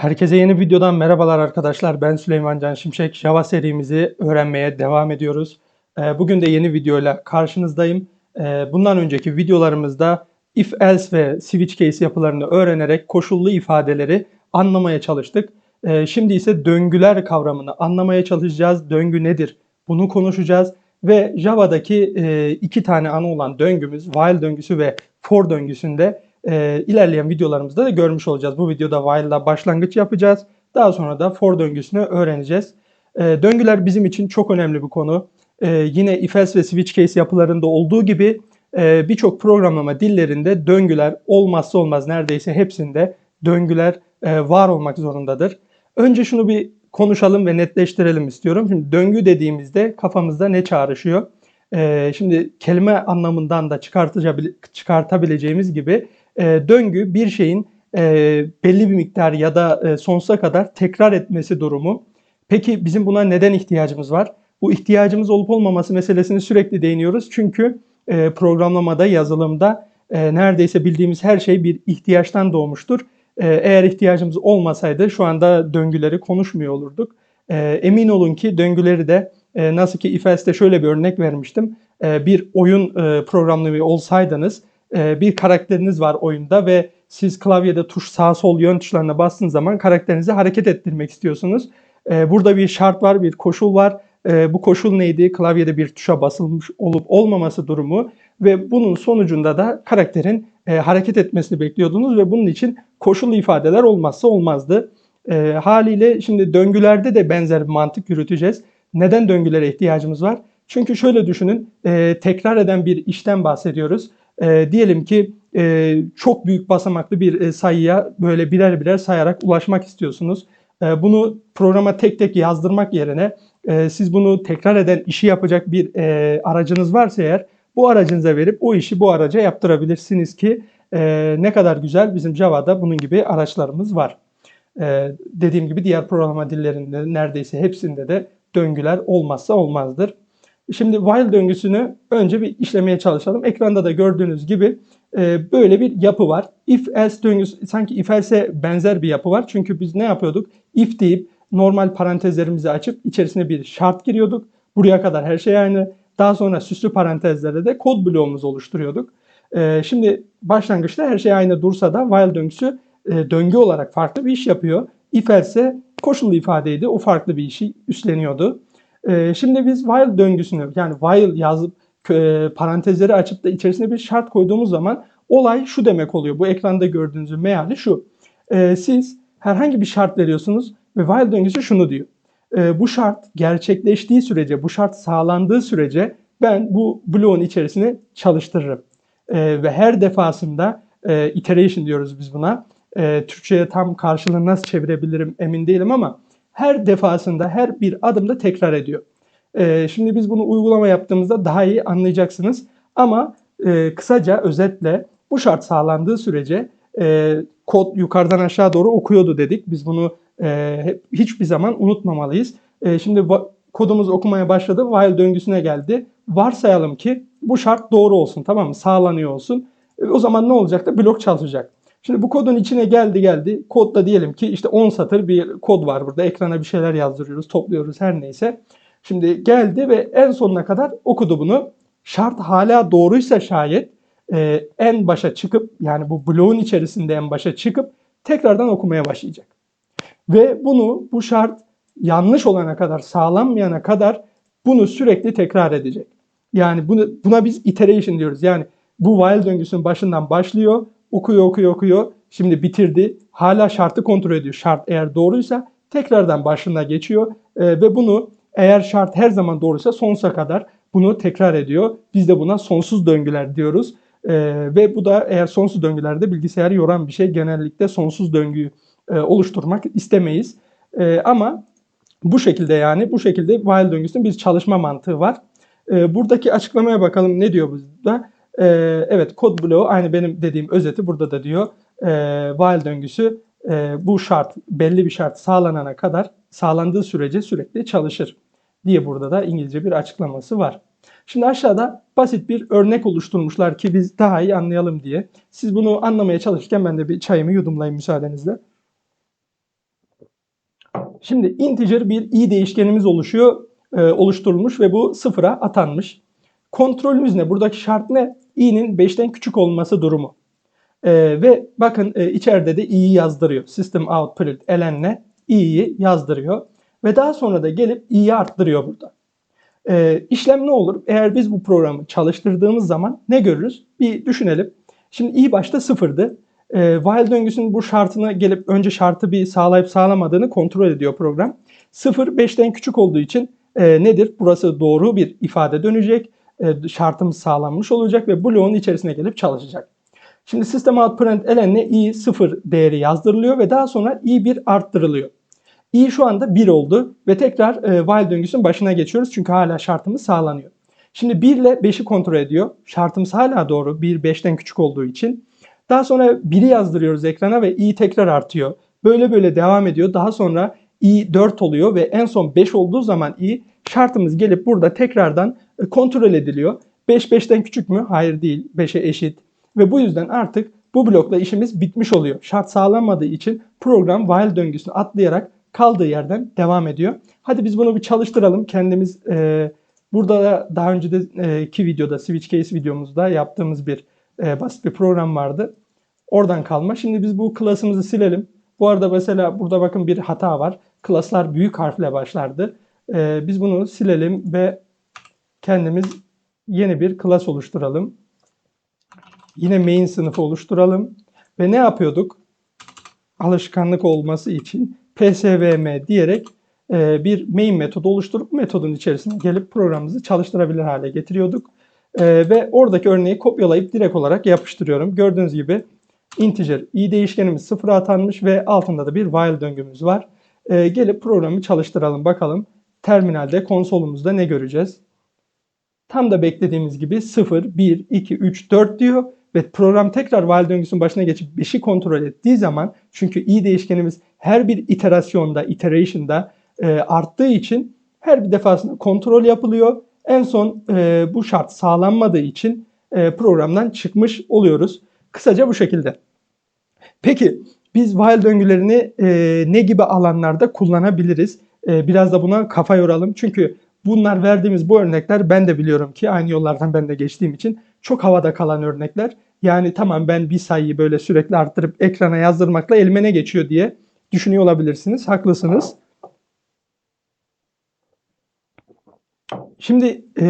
Herkese yeni videodan merhabalar arkadaşlar. Ben Süleyman Can Şimşek. Java serimizi öğrenmeye devam ediyoruz. Ee, Bugün de yeni videoyla karşınızdayım. Ee, Bundan önceki videolarımızda if else ve switch case yapılarını öğrenerek koşullu ifadeleri anlamaya çalıştık. Ee, Şimdi ise döngüler kavramını anlamaya çalışacağız. Döngü nedir? Bunu konuşacağız. Ve Java'daki e, iki tane ana olan döngümüz while döngüsü ve for döngüsünde e, ilerleyen videolarımızda da görmüş olacağız. Bu videoda while'la başlangıç yapacağız. Daha sonra da for döngüsünü öğreneceğiz. E, döngüler bizim için çok önemli bir konu. E, yine if else ve switch case yapılarında olduğu gibi e, birçok programlama dillerinde döngüler olmazsa olmaz neredeyse hepsinde döngüler e, var olmak zorundadır. Önce şunu bir konuşalım ve netleştirelim istiyorum. Şimdi döngü dediğimizde kafamızda ne çağrışıyor? E, şimdi kelime anlamından da çıkartabil- çıkartabileceğimiz gibi e, döngü bir şeyin e, belli bir miktar ya da e, sonsuza kadar tekrar etmesi durumu. Peki bizim buna neden ihtiyacımız var? Bu ihtiyacımız olup olmaması meselesini sürekli değiniyoruz. Çünkü e, programlamada, yazılımda e, neredeyse bildiğimiz her şey bir ihtiyaçtan doğmuştur. E, eğer ihtiyacımız olmasaydı şu anda döngüleri konuşmuyor olurduk. E, emin olun ki döngüleri de e, nasıl ki if else'de şöyle bir örnek vermiştim. E, bir oyun e, programlıyor olsaydınız e, bir karakteriniz var oyunda ve siz klavyede tuş sağ sol yön tuşlarına bastığınız zaman karakterinizi hareket ettirmek istiyorsunuz. E, burada bir şart var, bir koşul var. E, bu koşul neydi? Klavyede bir tuşa basılmış olup olmaması durumu ve bunun sonucunda da karakterin e, hareket etmesini bekliyordunuz ve bunun için koşullu ifadeler olmazsa olmazdı. Haliyle şimdi döngülerde de benzer bir mantık yürüteceğiz. Neden döngülere ihtiyacımız var? Çünkü şöyle düşünün, e, tekrar eden bir işten bahsediyoruz. E, diyelim ki e, çok büyük basamaklı bir e, sayıya böyle birer birer sayarak ulaşmak istiyorsunuz. E, bunu programa tek tek yazdırmak yerine e, siz bunu tekrar eden işi yapacak bir e, aracınız varsa eğer bu aracınıza verip o işi bu araca yaptırabilirsiniz ki e, ne kadar güzel bizim Java'da bunun gibi araçlarımız var. E, dediğim gibi diğer programa dillerinde neredeyse hepsinde de döngüler olmazsa olmazdır. Şimdi while döngüsünü önce bir işlemeye çalışalım. Ekranda da gördüğünüz gibi e, böyle bir yapı var. If else döngüsü sanki if else'e benzer bir yapı var. Çünkü biz ne yapıyorduk? If deyip normal parantezlerimizi açıp içerisine bir şart giriyorduk. Buraya kadar her şey aynı. Daha sonra süslü parantezlerde de kod bloğumuzu oluşturuyorduk. E, şimdi başlangıçta her şey aynı dursa da while döngüsü e, döngü olarak farklı bir iş yapıyor. If else koşullu ifadeydi. O farklı bir işi üstleniyordu. Ee, şimdi biz while döngüsünü yani while yazıp e, parantezleri açıp da içerisine bir şart koyduğumuz zaman olay şu demek oluyor. Bu ekranda gördüğünüz meali şu. Ee, siz herhangi bir şart veriyorsunuz ve while döngüsü şunu diyor. Ee, bu şart gerçekleştiği sürece, bu şart sağlandığı sürece ben bu bloğun içerisine çalıştırırım. ve her defasında e, iteration diyoruz biz buna. Türkçe'ye tam karşılığını nasıl çevirebilirim emin değilim ama her defasında her bir adımda tekrar ediyor. E, şimdi biz bunu uygulama yaptığımızda daha iyi anlayacaksınız. Ama e, kısaca özetle bu şart sağlandığı sürece e, kod yukarıdan aşağı doğru okuyordu dedik. Biz bunu e, hep, hiçbir zaman unutmamalıyız. E, şimdi kodumuz okumaya başladı. While döngüsüne geldi. Varsayalım ki bu şart doğru olsun tamam mı? Sağlanıyor olsun. E, o zaman ne olacak da blok çalışacak. Şimdi bu kodun içine geldi geldi. Kodda diyelim ki işte 10 satır bir kod var burada. Ekrana bir şeyler yazdırıyoruz, topluyoruz her neyse. Şimdi geldi ve en sonuna kadar okudu bunu. Şart hala doğruysa şayet e, en başa çıkıp yani bu bloğun içerisinde en başa çıkıp tekrardan okumaya başlayacak. Ve bunu bu şart yanlış olana kadar, sağlanmayana kadar bunu sürekli tekrar edecek. Yani bunu, buna biz iteration diyoruz. Yani bu while döngüsünün başından başlıyor, okuyor, okuyor, okuyor. Şimdi bitirdi. Hala şartı kontrol ediyor. Şart eğer doğruysa tekrardan başına geçiyor e, ve bunu eğer şart her zaman doğruysa sonsuza kadar bunu tekrar ediyor. Biz de buna sonsuz döngüler diyoruz. E, ve bu da eğer sonsuz döngülerde bilgisayarı yoran bir şey. Genellikle sonsuz döngüyü e, oluşturmak istemeyiz. E, ama bu şekilde yani bu şekilde while döngüsünün bir çalışma mantığı var. E, buradaki açıklamaya bakalım ne diyor burada? E, evet kod bloğu aynı benim dediğim özeti burada da diyor. E, while döngüsü e, bu şart belli bir şart sağlanana kadar sağlandığı sürece sürekli çalışır diye burada da İngilizce bir açıklaması var. Şimdi aşağıda basit bir örnek oluşturmuşlar ki biz daha iyi anlayalım diye. Siz bunu anlamaya çalışırken ben de bir çayımı yudumlayayım müsaadenizle. Şimdi integer bir i değişkenimiz oluşuyor, e, oluşturulmuş ve bu sıfıra atanmış. Kontrolümüz ne? Buradaki şart ne? İ'nin 5'ten küçük olması durumu. E, ve bakın e, içeride de i'yi yazdırıyor. System out print elenle i'yi yazdırıyor. Ve daha sonra da gelip i'yi arttırıyor burada. E, işlem ne olur? Eğer biz bu programı çalıştırdığımız zaman ne görürüz? Bir düşünelim. Şimdi i başta sıfırdı. E, while döngüsünün bu şartını gelip önce şartı bir sağlayıp sağlamadığını kontrol ediyor program. 0 5'ten küçük olduğu için e, nedir? Burası doğru bir ifade dönecek. E, şartımız sağlanmış olacak ve bloğun içerisine gelip çalışacak. Şimdi sistem out print elenle i 0 değeri yazdırılıyor ve daha sonra i 1 arttırılıyor. i şu anda 1 oldu ve tekrar e, while döngüsünün başına geçiyoruz çünkü hala şartımız sağlanıyor. Şimdi 1 ile 5'i kontrol ediyor. Şartımız hala doğru. 1 5'ten küçük olduğu için. Daha sonra 1'i yazdırıyoruz ekrana ve i tekrar artıyor. Böyle böyle devam ediyor. Daha sonra i 4 oluyor ve en son 5 olduğu zaman i şartımız gelip burada tekrardan kontrol ediliyor. 5 5'ten küçük mü? Hayır değil. 5'e eşit. Ve bu yüzden artık bu blokla işimiz bitmiş oluyor. Şart sağlanmadığı için program while döngüsünü atlayarak kaldığı yerden devam ediyor. Hadi biz bunu bir çalıştıralım. Kendimiz e, burada da daha önceki videoda switch case videomuzda yaptığımız bir e, basit bir program vardı. Oradan kalma. Şimdi biz bu klasımızı silelim. Bu arada mesela burada bakın bir hata var. Klaslar büyük harfle başlardı. Ee, biz bunu silelim ve kendimiz yeni bir klas oluşturalım. Yine main sınıfı oluşturalım. Ve ne yapıyorduk? Alışkanlık olması için psvm diyerek e, bir main metodu oluşturup metodun içerisine gelip programımızı çalıştırabilir hale getiriyorduk. E, ve oradaki örneği kopyalayıp direkt olarak yapıştırıyorum. Gördüğünüz gibi integer i değişkenimiz sıfıra atanmış ve altında da bir while döngümüz var. E, gelip programı çalıştıralım bakalım. Terminalde konsolumuzda ne göreceğiz? Tam da beklediğimiz gibi 0, 1, 2, 3, 4 diyor ve program tekrar while döngüsünün başına geçip 5'i kontrol ettiği zaman çünkü i değişkenimiz her bir iterasyonda, iteration'da e, arttığı için her bir defasında kontrol yapılıyor. En son e, bu şart sağlanmadığı için e, programdan çıkmış oluyoruz. Kısaca bu şekilde. Peki biz while döngülerini e, ne gibi alanlarda kullanabiliriz? E, biraz da buna kafa yoralım. Çünkü bunlar verdiğimiz bu örnekler ben de biliyorum ki aynı yollardan ben de geçtiğim için çok havada kalan örnekler. Yani tamam ben bir sayıyı böyle sürekli arttırıp ekrana yazdırmakla elime ne geçiyor diye düşünüyor olabilirsiniz. Haklısınız. Şimdi e,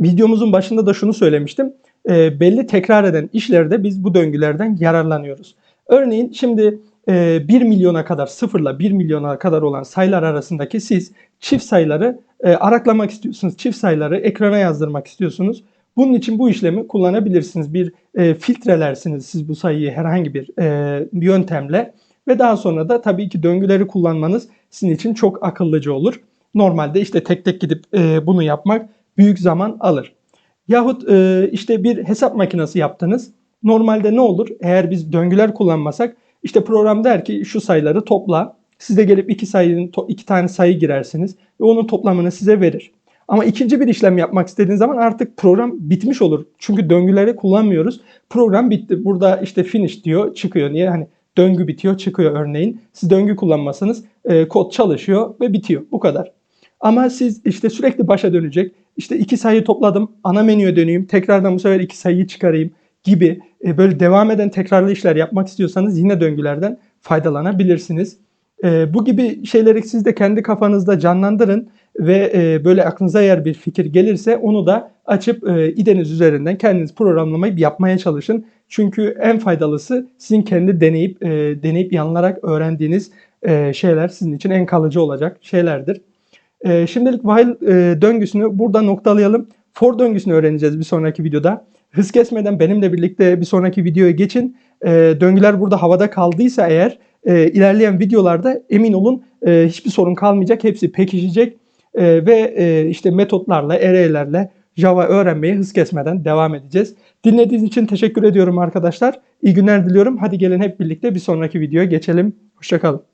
videomuzun başında da şunu söylemiştim e, belli tekrar eden işlerde biz bu döngülerden yararlanıyoruz. Örneğin şimdi e, 1 milyona kadar sıfırla 1 milyona kadar olan sayılar arasındaki siz çift sayıları e, araklamak istiyorsunuz. Çift sayıları ekrana yazdırmak istiyorsunuz. Bunun için bu işlemi kullanabilirsiniz. Bir e, filtrelersiniz siz bu sayıyı herhangi bir e, yöntemle ve daha sonra da tabii ki döngüleri kullanmanız sizin için çok akıllıca olur. Normalde işte tek tek gidip e, bunu yapmak büyük zaman alır. Yahut e, işte bir hesap makinesi yaptınız. Normalde ne olur? Eğer biz döngüler kullanmasak işte program der ki şu sayıları topla. Siz de gelip iki sayının iki tane sayı girersiniz ve onun toplamını size verir. Ama ikinci bir işlem yapmak istediğiniz zaman artık program bitmiş olur. Çünkü döngüleri kullanmıyoruz. Program bitti. Burada işte finish diyor, çıkıyor. Niye? Hani döngü bitiyor, çıkıyor örneğin. Siz döngü kullanmasanız e, kod çalışıyor ve bitiyor. Bu kadar. Ama siz işte sürekli başa dönecek, işte iki sayı topladım, ana menüye döneyim, tekrardan bu sefer iki sayıyı çıkarayım gibi e, böyle devam eden tekrarlı işler yapmak istiyorsanız yine döngülerden faydalanabilirsiniz. E, bu gibi şeyleri siz de kendi kafanızda canlandırın ve e, böyle aklınıza eğer bir fikir gelirse onu da açıp e, ideniz üzerinden kendiniz programlamayı yapmaya çalışın. Çünkü en faydalısı sizin kendi deneyip e, deneyip yanılarak öğrendiğiniz e, şeyler sizin için en kalıcı olacak şeylerdir. E, şimdilik while e, döngüsünü burada noktalayalım. For döngüsünü öğreneceğiz bir sonraki videoda. Hız kesmeden benimle birlikte bir sonraki videoya geçin. E, döngüler burada havada kaldıysa eğer e, ilerleyen videolarda emin olun e, hiçbir sorun kalmayacak. Hepsi pekişecek e, ve e, işte metotlarla, array'lerle Java öğrenmeye hız kesmeden devam edeceğiz. Dinlediğiniz için teşekkür ediyorum arkadaşlar. İyi günler diliyorum. Hadi gelin hep birlikte bir sonraki videoya geçelim. Hoşçakalın.